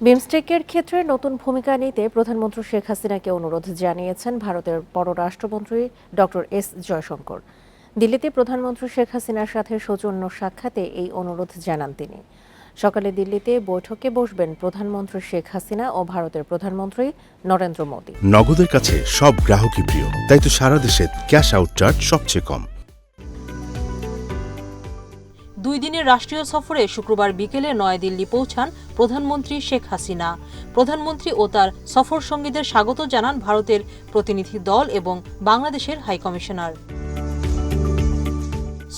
বিমস্টেকের ক্ষেত্রে নতুন ভূমিকা নিতে প্রধানমন্ত্রী শেখ হাসিনাকে অনুরোধ জানিয়েছেন ভারতের পররাষ্ট্রমন্ত্রী ডক্টর এস জয়শঙ্কর। দিল্লিতে প্রধানমন্ত্রী শেখ হাসিনার সাথে সৌজন্য সাক্ষাতে এই অনুরোধ জানান তিনি। সকালে দিল্লিতে বৈঠকে বসবেন প্রধানমন্ত্রী শেখ হাসিনা ও ভারতের প্রধানমন্ত্রী নরেন্দ্র মোদী। নগদের কাছে সব গ্রাহকই প্রিয়, তাই তো সারা দেশে ক্যাশ আউট চার্জ সবচেয়ে কম। দুই দিনের রাষ্ট্রীয় সফরে শুক্রবার বিকেলে নয়াদিল্লি পৌঁছান প্রধানমন্ত্রী শেখ হাসিনা। প্রধানমন্ত্রী ও তার সফর সঙ্গীদের স্বাগত জানান ভারতের প্রতিনিধি দল এবং বাংলাদেশের হাইকমিশনার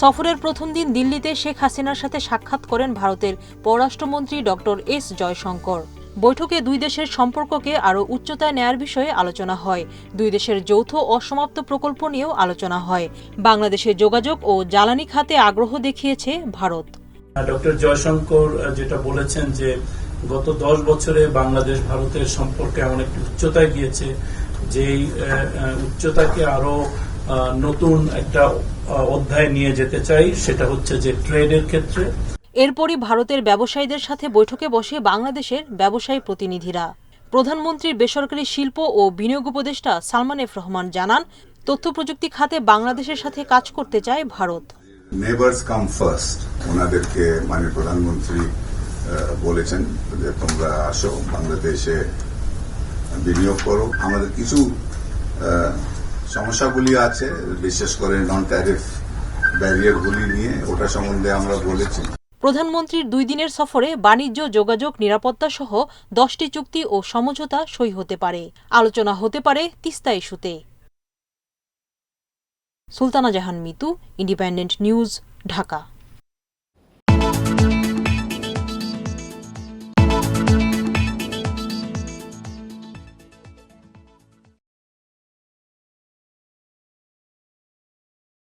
সফরের প্রথম দিন দিল্লিতে শেখ হাসিনার সাথে সাক্ষাৎ করেন ভারতের পররাষ্ট্রমন্ত্রী ডক্টর এস জয়শঙ্কর। বৈঠকে দুই দেশের সম্পর্ককে আরও উচ্চতায় নেয়ার বিষয়ে আলোচনা হয়। দুই দেশের যৌথ অসমাপ্ত প্রকল্প নিয়েও আলোচনা হয়। বাংলাদেশের যোগাযোগ ও জ্বালানি খাতে আগ্রহ দেখিয়েছে ভারত। ডক্টর জয়শঙ্কর যেটা বলেছেন যে গত দশ বছরে বাংলাদেশ ভারতের সম্পর্কে এমন একটি উচ্চতায় গিয়েছে, যেই উচ্চতাকে আরও নতুন একটা অধ্যায় নিয়ে যেতে চাই, সেটা হচ্ছে যে ট্রেডের ক্ষেত্রে। এরপরই ভারতের ব্যবসায়ীদের সাথে বৈঠকে বসে বাংলাদেশের ব্যবসায়ী প্রতিনিধিরা। প্রধানমন্ত্রীর বেসরকারি শিল্প ও বিনিয়োগ উপদেষ্টা সালমান এফ রহমান জানান তথ্য প্রযুক্তি খাতে বাংলাদেশের সাথে কাজ করতে চায় ভারত। নেবার্স কাম ফার্স্ট ওনাদেরকে মাননীয় প্রধানমন্ত্রী বলেছেন যে তোমরা আসো, বাংলাদেশে বিনিয়োগ করো। আমাদের কিছু সমস্যাগুলি আছে, বিশেষ করে নন ট্যারিফ ব্যারিয়ারগুলি নিয়ে। ওটা সম্বন্ধে আমরা বলেছি। প্রধানমন্ত্রীর দুই দিনের সফরে বাণিজ্য, যোগাযোগ, নিরাপত্তা সহ দশটি চুক্তি ও সমঝোতা সই হতে পারে। আলোচনা হতে পারে তিস্তা ইস্যুতে। Sultana Jahan Mitu, Independent News, Dhaka.